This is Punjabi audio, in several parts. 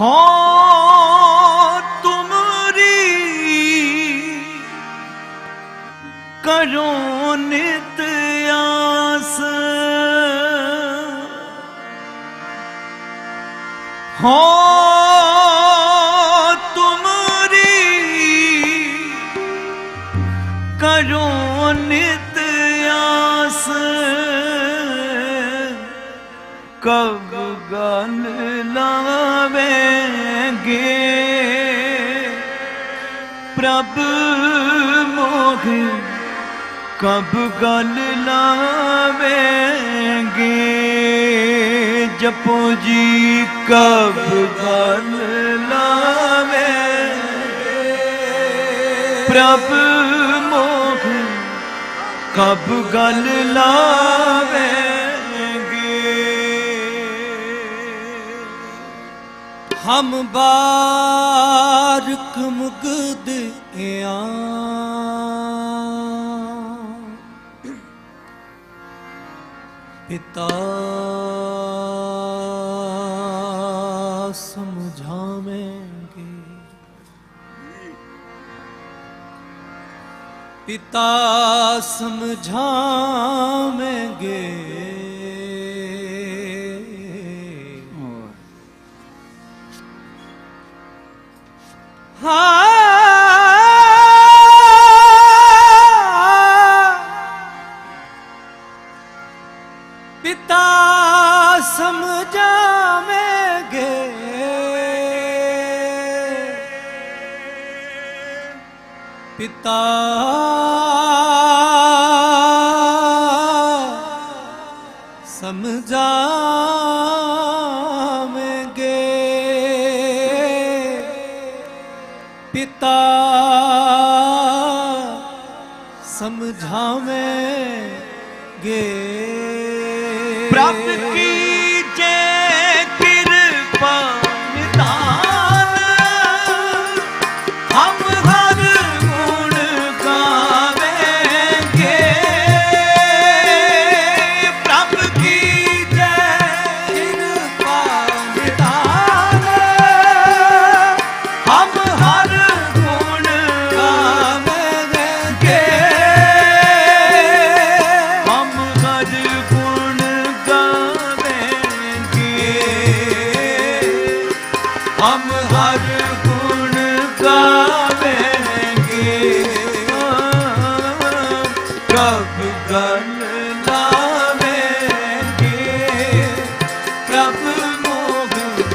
ਹੋ ਤੁਮਰੀ ਕਰੋ ਨਿਤ ਆਸ। ਹੋ ਤੁਮਰੀ ਕਰੋ ਨਿਤ ਆਸ। ਕਬ ਗਲ ਲਾਵੇਂਗੇ ਪ੍ਰਭ ਮੋਹ ਕਬ ਗਲ ਲਾਵੇਂਗੇ। ਜਪੋ ਜੀ ਕਬ ਗਲ ਲਾਵੇਂਗੇ। ਪ੍ਰਭ ਮੋਹ ਕਬ ਗਲ ਲਾਵੇਂਗੇ। ਹਮ ਬਾਰਕ ਮੁਗਦ ਆਂ ਪਿਤਾ ਸਮਝਾਵੇਂਗੇ। ਪਿਤਾ ਸਮਝਾਵੇਂਗੇ। ਪਿਤਾ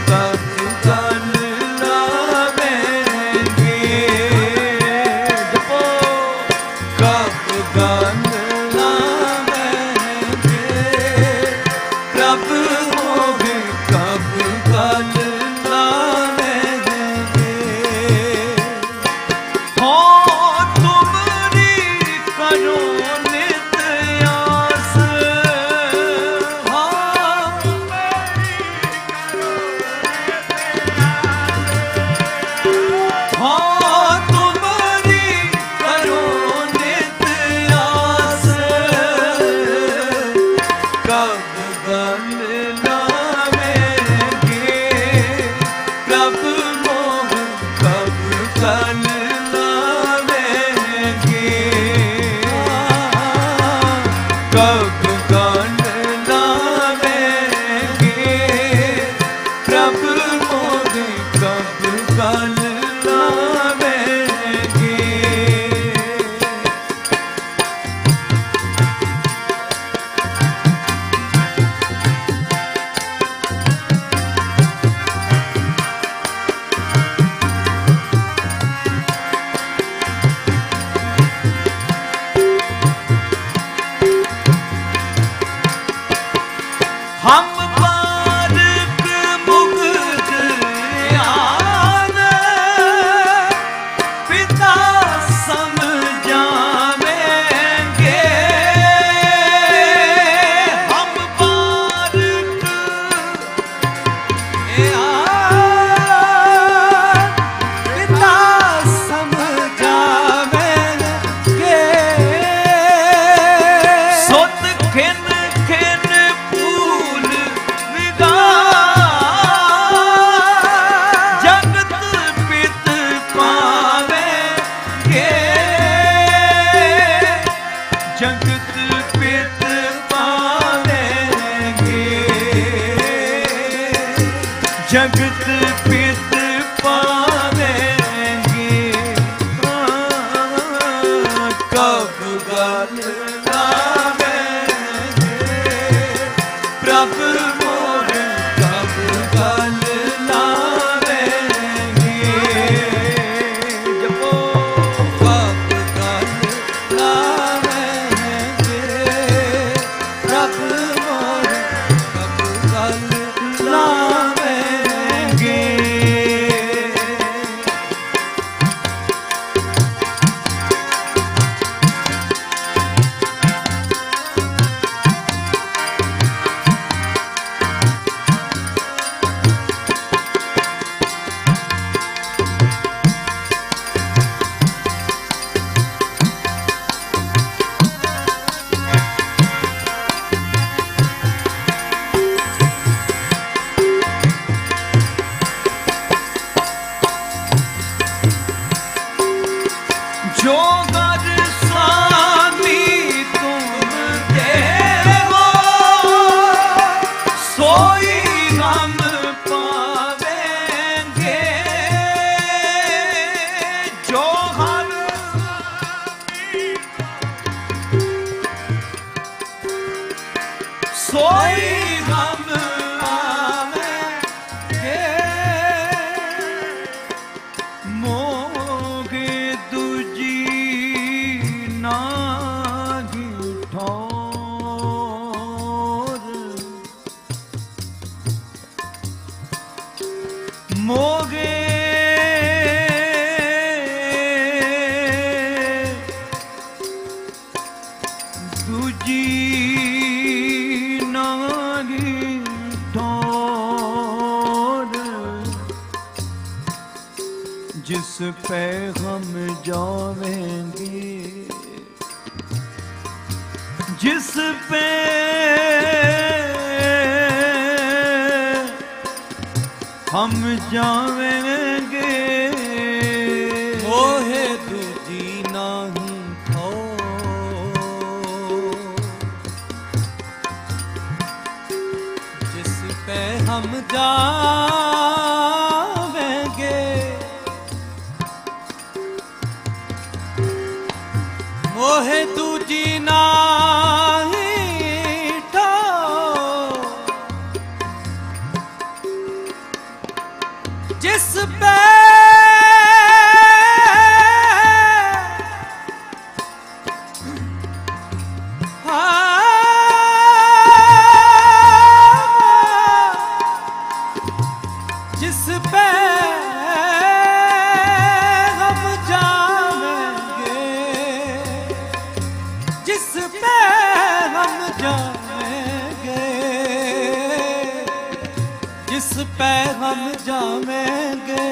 ਮੋਹ ラブ ਜਗਤ ਪਿਤ ਜਾਣਗੇ ਮੋਹੇ ਦੂਜੀ ਨਾਹੀ ਥੋ ਜਿਸ ਪੈ ਹਮ ਜਾ ਪੈ ਹਮ ਜਾਵੇਂਗੇ।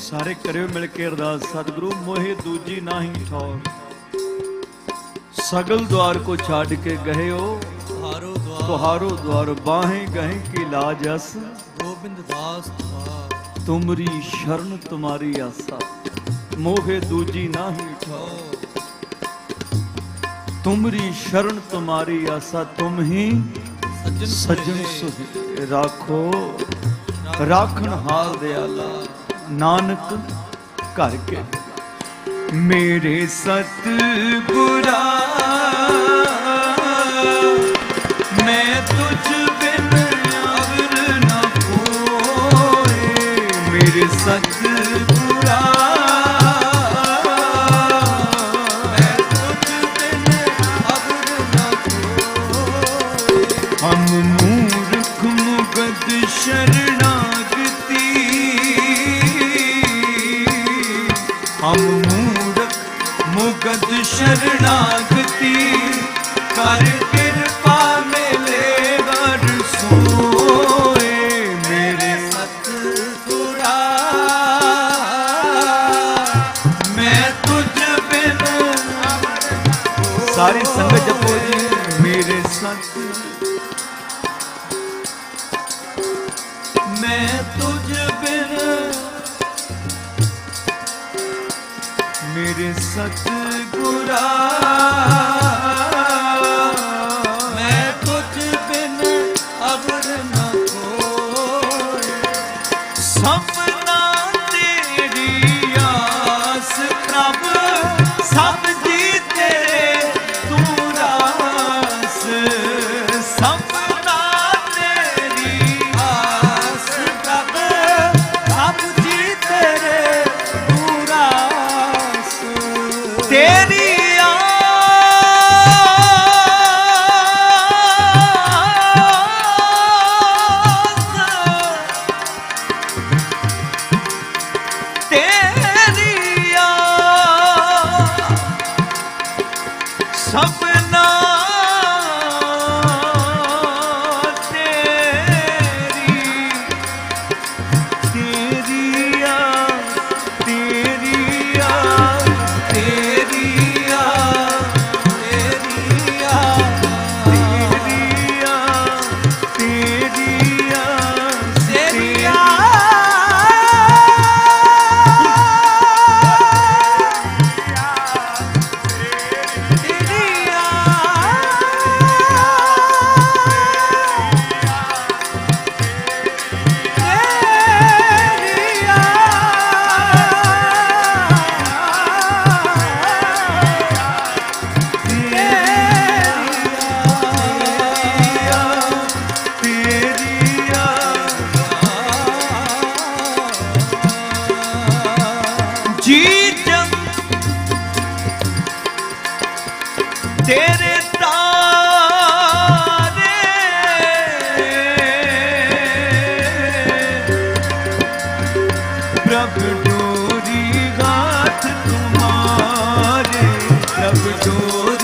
ਸਾਰੇ ਕਰਿਓ ਮਿਲ ਕੇ ਅਰਦਾਸ ਸਤਿਗੁਰੂ ਮੋਹਿ ਦੂਜੀ ਨਾਹੀ ਠੌਰ। ਸਗਲ ਦਵਾਰ ਕੋ ਛੱਡ ਕੇ ਗਏ ਹੋ ਤੁਹਾਰੋ ਦਵਾਰ ਤੁਹਾਰੋ ਦਵਾਰ ਬਾਹੇ ਗਏ ਕੀ ਲਾਜ ਅਸ। ਗੋਬਿੰਦ ਦਾਸ ਤੁਮਰੀ ਸ਼ਰਨ ਤੁਮਾਰੀ ਆਸਾ। ਮੋਹੇ ਦੂਜੀ ਨਾਹੀ ਠੌਰ। ਤੁਮਰੀ ਸ਼ਰਨ ਤੁਮਾਰੀ ਆਸਾ। ਤੁਮ ਸੱਜਣ ਸੁਹੇ ਰਾਖੋ। ਰਾਖਣ ਹਾਲ ਦਿਆਲਾ ਨਾਨਕ ਘਰ ਕੇ। ਮੇਰੇ ਸਤ ਗੁਰਾ ਸਤਿਗੁਰਾ। रब डोरी हाथ तुम्हारे रब डोरी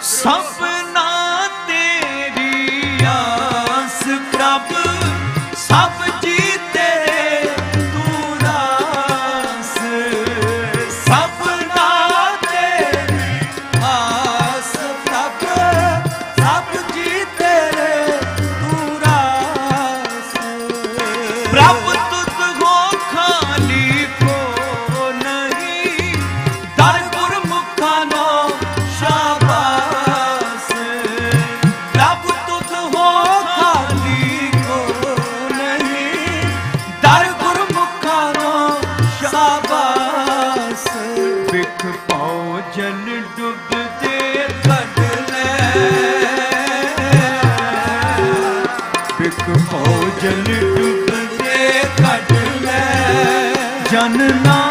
上分 No.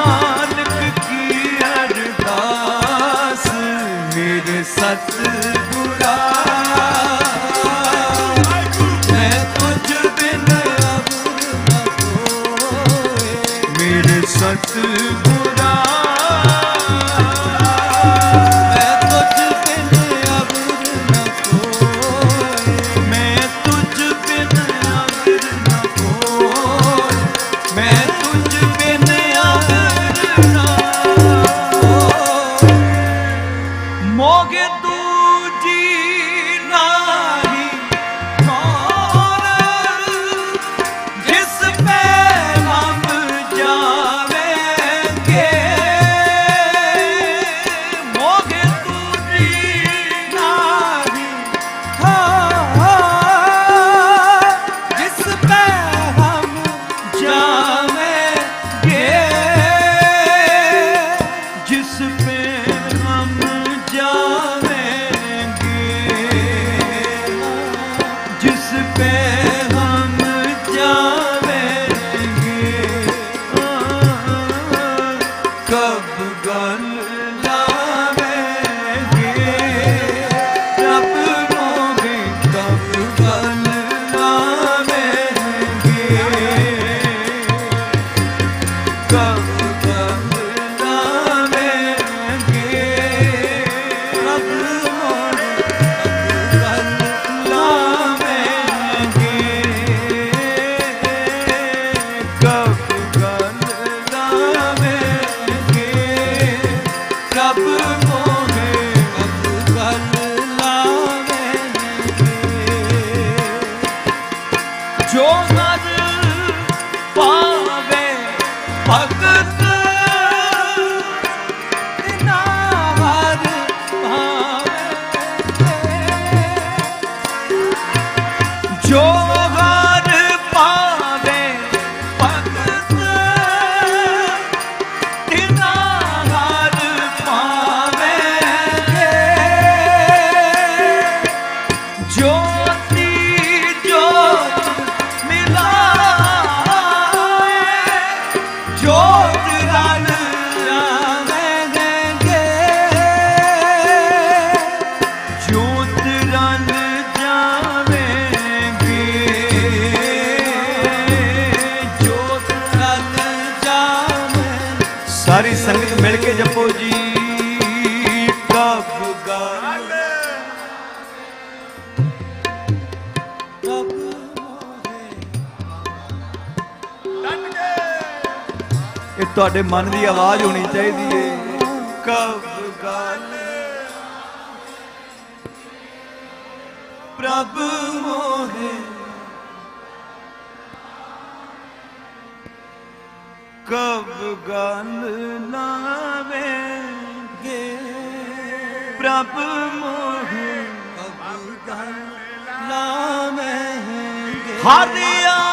ਇਹ ਤੁਹਾਡੇ ਮਨ ਦੀ ਆਵਾਜ਼ ਹੋਣੀ ਚਾਹੀਦੀ ਏ। ਕਬ ਗਾਲੇ। ਪ੍ਰਭ ਮੋਹੇ। ਕਬ ਗਲ ਲਾਵੇਂਗੇ ਪ੍ਰਭ ਮੋਹੇ। नाम है हरिया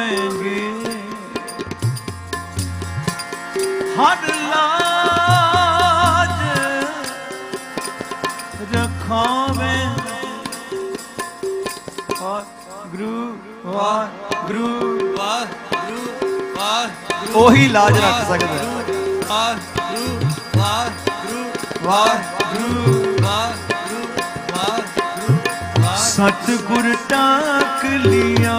ਆਵੇਂਗੇ ਹਰ ਲਾਜ ਰਖਾਵੇਂ ਗੁਰੂ ਵਾਹ ਗੁਰੂ ਵਾਹ ਗੁਰੂ ਵਾਹ ਉਹੀ ਲਾਜ ਰੱਖ ਸਕਦਾ ਵਾਹ ਗੁਰੂ ਵਾਹ ਗੁਰੂ ਵਾਹ ਗੁਰੂ ਵਾਹ ਸਤਿਗੁਰ ਟਾਕ ਲਿਆ।